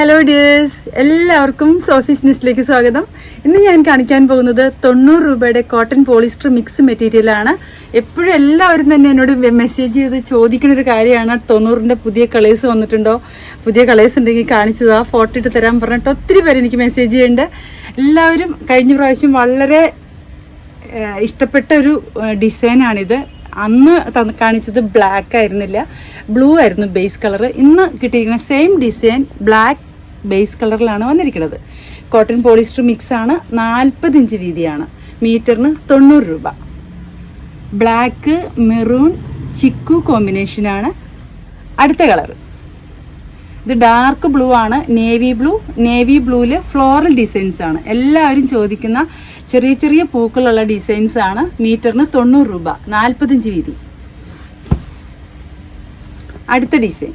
Hello dears എല്ലാവർക്കും Sophie's ന്യൂസിലേക്ക് സ്വാഗതം. ഇന്ന് ഞാൻ കാണിക്കാൻ പോകുന്നത് തൊണ്ണൂറ് രൂപയുടെ കോട്ടൺ പോളിസ്റ്റർ മിക്സ് മെറ്റീരിയലാണ് എപ്പോഴും എല്ലാവരും തന്നെ എന്നോട് മെസ്സേജ് ചെയ്ത് ചോദിക്കുന്ന ഒരു കാര്യമാണ്. തൊണ്ണൂറിന്റെ പുതിയ കളേഴ്സ് വന്നിട്ടുണ്ടോ? പുതിയ കളേഴ്സ് ഉണ്ടെങ്കിൽ കാണിച്ചതാ ഫോട്ടോ ഇട്ട് തരാൻ പറഞ്ഞിട്ട് ഒത്തിരി പേര് എനിക്ക് മെസ്സേജ് ചെയ്യുന്നുണ്ട്. എല്ലാവരും കഴിഞ്ഞ പ്രാവശ്യം വളരെ ഇഷ്ടപ്പെട്ട ഒരു ഡിസൈനാണിത് അന്ന് തന്ന് കാണിച്ചത് ബ്ലാക്ക് ആയിരുന്നില്ല. ബ്ലൂ ആയിരുന്നു ബേസ് കളർ ഇന്ന് കിട്ടിയിരിക്കുന്ന സെയിം ഡിസൈൻ ബ്ലാക്ക് ബേസ് കളറിലാണ് വന്നിരിക്കുന്നത്. കോട്ടൺ പോളിസ്റ്റർ മിക്സ് ആണ് നാൽപ്പത് ഇഞ്ച് വീതിയാണ്. മീറ്ററിന് തൊണ്ണൂറ് രൂപ. ബ്ലാക്ക് മെറൂൺ ചിക്കു കോമ്പിനേഷനാണ് അടുത്ത കളർ ഇത് ഡാർക്ക് ബ്ലൂ ആണ് നേവി ബ്ലൂ നേവി ബ്ലൂവിൽ ഫ്ലോറൽ ഡിസൈൻസ് ആണ്. എല്ലാവരും ചോദിക്കുന്ന ചെറിയ ചെറിയ പൂക്കളുള്ള ഡിസൈൻസ് ആണ് മീറ്ററിന് തൊണ്ണൂറ് രൂപ നാൽപ്പത്തഞ്ച് വീതി. അടുത്ത ഡിസൈൻ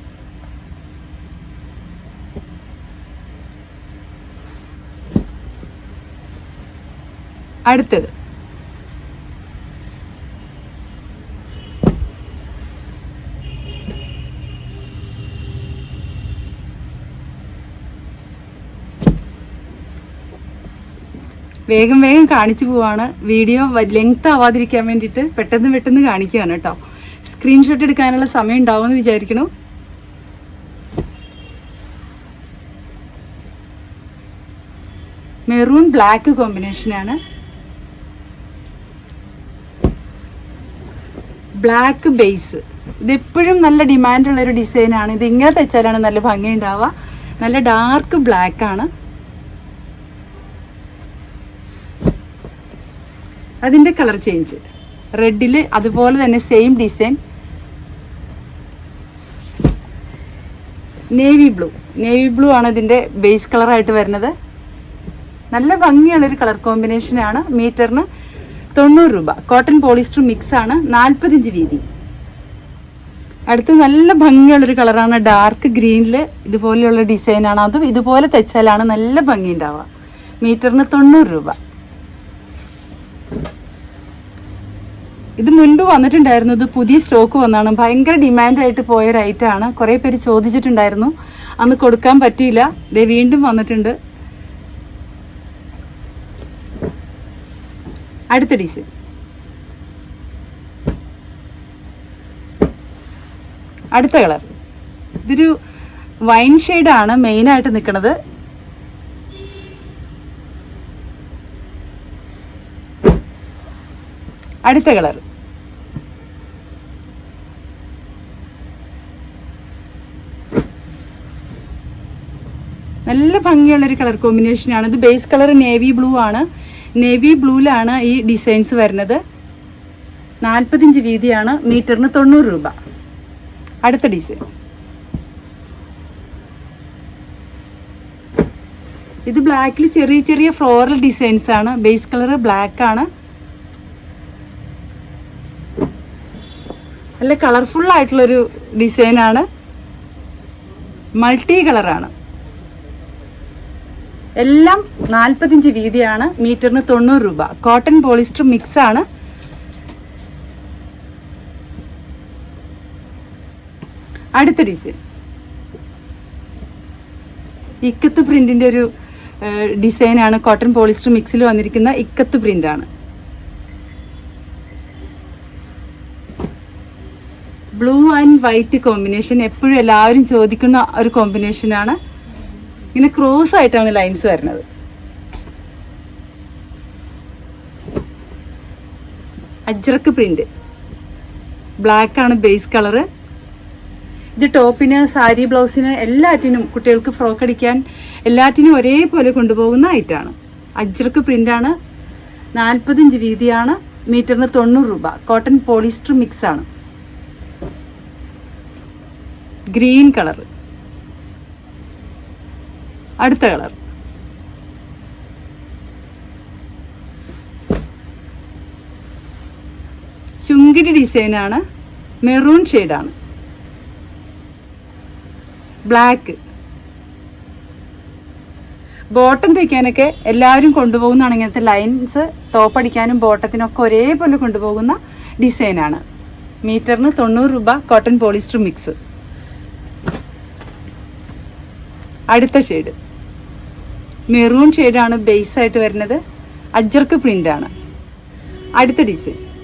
അടുത്തത്. വേഗം വേഗം കാണിച്ചു പോവാണ്. വീഡിയോ ലെങ്ത് ആവാതിരിക്കാൻ വേണ്ടിയിട്ട് പെട്ടെന്ന് പെട്ടെന്ന് കാണിക്കുകയാണ് കേട്ടോ. സ്ക്രീൻഷോട്ട് എടുക്കാനുള്ള സമയം ഉണ്ടാവുമെന്ന് വിചാരിക്കണു. മെറൂൺ ബ്ലാക്ക് കോമ്പിനേഷനാണ് ബ്ലാക്ക് ബേസ് ഇതെപ്പോഴും നല്ല ഡിമാൻഡുള്ള ഒരു ഡിസൈനാണ് ഇത് ഇങ്ങനെ തയ്ച്ചാലാണ് നല്ല ഭംഗി ഉണ്ടാവുക നല്ല ഡാർക്ക് ബ്ലാക്ക് ആണ്. അതിന്റെ കളർ ചേഞ്ച് റെഡിൽ അതുപോലെ തന്നെ same design navy blue navy blue ആണ് ഇതിന്റെ ബേസ് കളറായിട്ട് വരുന്നത്. നല്ല ഭംഗിയുള്ളൊരു കളർ കോമ്പിനേഷനാണ് മീറ്ററിന് തൊണ്ണൂറ് രൂപ. കോട്ടൺ പോളിസ്റ്റർ മിക്സ് ആണ്. നാൽപ്പത്തിഞ്ച് വീതി. അടുത്ത് നല്ല ഭംഗിയുള്ളൊരു കളറാണ്. ഡാർക്ക് ഗ്രീനിൽ ഇതുപോലെയുള്ള ഡിസൈനാണ് അതും ഇതുപോലെ തെച്ചാലാണ് നല്ല ഭംഗി ഉണ്ടാവുക. മീറ്ററിന് തൊണ്ണൂറ് രൂപ. ഇത് മുൻപ് വന്നിട്ടുണ്ടായിരുന്നു. ഇത് പുതിയ സ്റ്റോക്ക് വന്നാണ്. ഭയങ്കര ഡിമാൻഡായിട്ട് പോയൊരു ഐറ്റമാണ് കുറേ പേര് ചോദിച്ചിട്ടുണ്ടായിരുന്നു. അന്ന് കൊടുക്കാൻ പറ്റിയില്ല. ദേ വീണ്ടും വന്നിട്ടുണ്ട്. അടുത്ത ഡിസ് അടുത്ത കളർ ഇതൊരു വൈൻ ഷെയ്ഡാണ് മെയിനായിട്ട് നിൽക്കുന്നത് അടുത്ത കളർ നല്ല ഭംഗിയുള്ളൊരു കളർ കോമ്പിനേഷനാണ് ഇത് ബേസ് കളർ നേവി ബ്ലൂ ആണ്. നേവി ബ്ലൂവിലാണ് ഈ ഡിസൈൻസ് വരുന്നത്. നാൽപ്പത്തിഞ്ച് വീതിയാണ് മീറ്ററിന് തൊണ്ണൂറ് രൂപ. അടുത്ത ഡിസൈൻ. ഇത് ബ്ലാക്കിൽ ചെറിയ ചെറിയ ഫ്ലോറൽ ഡിസൈൻസ് ആണ്. ബേസ് കളർ ബ്ലാക്ക് ആണ്. നല്ല കളർഫുൾ ആയിട്ടുള്ളൊരു ഡിസൈനാണ് മൾട്ടി കളറാണ് എല്ലാം നാൽപ്പത്തിഞ്ച് വീതിയാണ് മീറ്ററിന് തൊണ്ണൂറ് രൂപ. കോട്ടൺ പോളിസ്റ്റർ മിക്സ് ആണ്. അടുത്ത ഡിസൈൻ ഇക്കത്ത് പ്രിന്റിന്റെ ഒരു ഡിസൈനാണ് കോട്ടൺ പോളിസ്റ്റർ മിക്സിൽ വന്നിരിക്കുന്ന ഇക്കത്ത് പ്രിന്റ് ആണ്. ബ്ലൂ ആൻഡ് വൈറ്റ് കോമ്പിനേഷൻ എപ്പോഴും എല്ലാവരും ചോദിക്കുന്ന ഒരു കോമ്പിനേഷനാണ് ഇങ്ങനെ ക്രോസ് ആയിട്ടാണ് ലൈൻസ് വരുന്നത്. അജ്രക്ക് പ്രിന്റ് ബ്ലാക്ക് ആണ് ബേസ് കളറ് ഇത് ടോപ്പിന് സാരി ബ്ലൗസിന് എല്ലാറ്റിനും കുട്ടികൾക്ക് ഫ്രോക്ക് അടിക്കാൻ എല്ലാറ്റിനും ഒരേപോലെ കൊണ്ടുപോകുന്ന ഐറ്റാണ് അജ്രക്ക് പ്രിന്റാണ് നാൽപ്പത്തഞ്ച് വീതിയാണ്. മീറ്ററിന് തൊണ്ണൂറ് രൂപ. കോട്ടൺ പോളിസ്റ്റർ മിക്സ് ആണ്. ഗ്രീൻ കളർ അടുത്ത കളർ. ചുങ്കിടി ഡിസൈനാണ്. മെറൂൺ ഷെയ്ഡാണ്. ബ്ലാക്ക്. ബോട്ടം തയ്ക്കാനൊക്കെ എല്ലാവരും കൊണ്ടുപോകുന്നതാണ് ഇങ്ങനത്തെ ലൈൻസ്. ടോപ്പ് അടിക്കാനും ബോട്ടത്തിനൊക്കെ ഒരേപോലെ കൊണ്ടുപോകുന്ന ഡിസൈനാണ്. മീറ്ററിന് തൊണ്ണൂറ് രൂപ കോട്ടൺ പോളിസ്റ്റർ മിക്സ്. അടുത്ത ഷെയ്ഡ്. മെറൂൺ ഷെയ്ഡാണ് ബേസ് ആയിട്ട് വരുന്നത്. അജർക്ക് ആണ്. അടുത്ത ഡിസൈൻ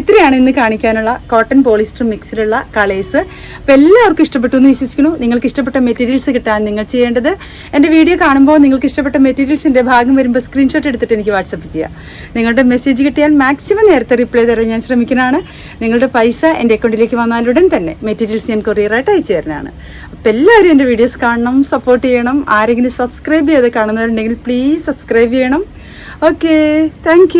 ഇത്രയാണ് ഇന്ന് കാണിക്കാനുള്ള കോട്ടൺ പോളിസ്റ്റർ മിക്സിലുള്ള കളേഴ്സ് അപ്പോൾ എല്ലാവർക്കും ഇഷ്ടപ്പെട്ടു എന്ന് വിശ്വസിക്കുന്നു. നിങ്ങൾക്ക് ഇഷ്ടപ്പെട്ട മെറ്റീരിയൽസ് കിട്ടാൻ നിങ്ങൾ ചെയ്യേണ്ടത് എന്റെ വീഡിയോ കാണുമ്പോൾ നിങ്ങൾക്ക് ഇഷ്ടപ്പെട്ട മെറ്റീരിയൽസിന്റെ ഭാഗം വരുമ്പോൾ സ്ക്രീൻഷോട്ട് എടുത്തിട്ട് എനിക്ക് വാട്സപ്പ് ചെയ്യുക. നിങ്ങളുടെ മെസ്സേജ് കിട്ടിയാൽ മാക്സിമം നേരത്തെ റിപ്ലൈ തരാൻ ഞാൻ ശ്രമിക്കുന്നതാണ്. നിങ്ങളുടെ പൈസ എന്റെ അക്കൗണ്ടിലേക്ക് വന്നാലുടൻ തന്നെ മെറ്റീരിയൽസ് ഞാൻ കൊറിയറായിട്ട് അയച്ചു തരുന്നതാണ്. അപ്പോൾ എല്ലാവരും എന്റെ വീഡിയോസ് കാണണം സപ്പോർട്ട് ചെയ്യണം. ആരെങ്കിലും സബ്സ്ക്രൈബ് ചെയ്ത് കാണുന്നവരുണ്ടെങ്കിൽ പ്ലീസ് സബ്സ്ക്രൈബ് ചെയ്യണം. Okay thank